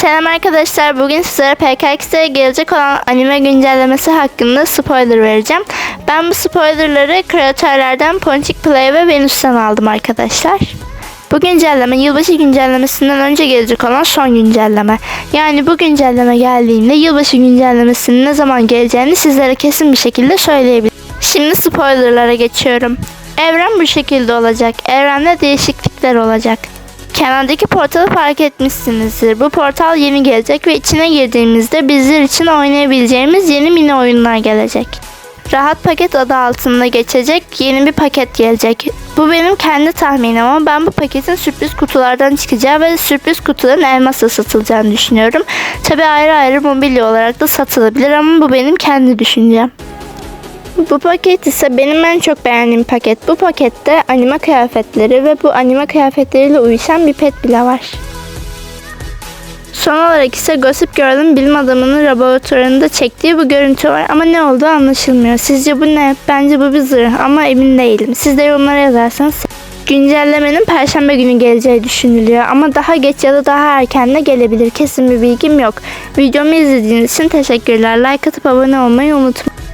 Selam arkadaşlar. Bugün sizlere PKX'e gelecek olan anime güncellemesi hakkında spoiler vereceğim. Ben bu spoilerları kreatörlerden Ponçik Play ve Venüs'ten aldım arkadaşlar. Bu güncelleme yılbaşı güncellemesinden önce gelecek olan son güncelleme. Yani bu güncelleme geldiğinde yılbaşı güncellemesinin ne zaman geleceğini sizlere kesin bir şekilde söyleyebilirim. Şimdi spoilerlara geçiyorum. Evren bu şekilde olacak. Evrende değişiklikler olacak. Kenardaki portalı fark etmişsinizdir. Bu portal yeni gelecek ve içine girdiğimizde bizler için oynayabileceğimiz yeni mini oyunlar gelecek. Rahat paket adı altında geçecek yeni bir paket gelecek. Bu benim kendi tahminim ama ben bu paketin sürpriz kutulardan çıkacağı ve sürpriz kutuların elmasla satılacağını düşünüyorum. Tabi ayrı ayrı mobilya olarak da satılabilir ama bu benim kendi düşüncem. Bu paket ise benim en çok beğendiğim paket. Bu pakette anime kıyafetleri ve bu anime kıyafetleriyle uyuşan bir pet bile var. Son olarak ise Gossip Girl'ın bilim adamının laboratuvarında çektiği bu görüntü var ama ne olduğu anlaşılmıyor. Sizce bu ne? Bence bu bir zırh ama emin değilim. Siz de yorumlara yazarsanız Güncellemenin perşembe günü geleceği düşünülüyor ama daha geç ya da daha erken de gelebilir. Kesin bir bilgim yok. Videomu izlediğiniz için teşekkürler. Like atıp abone olmayı unutmayın.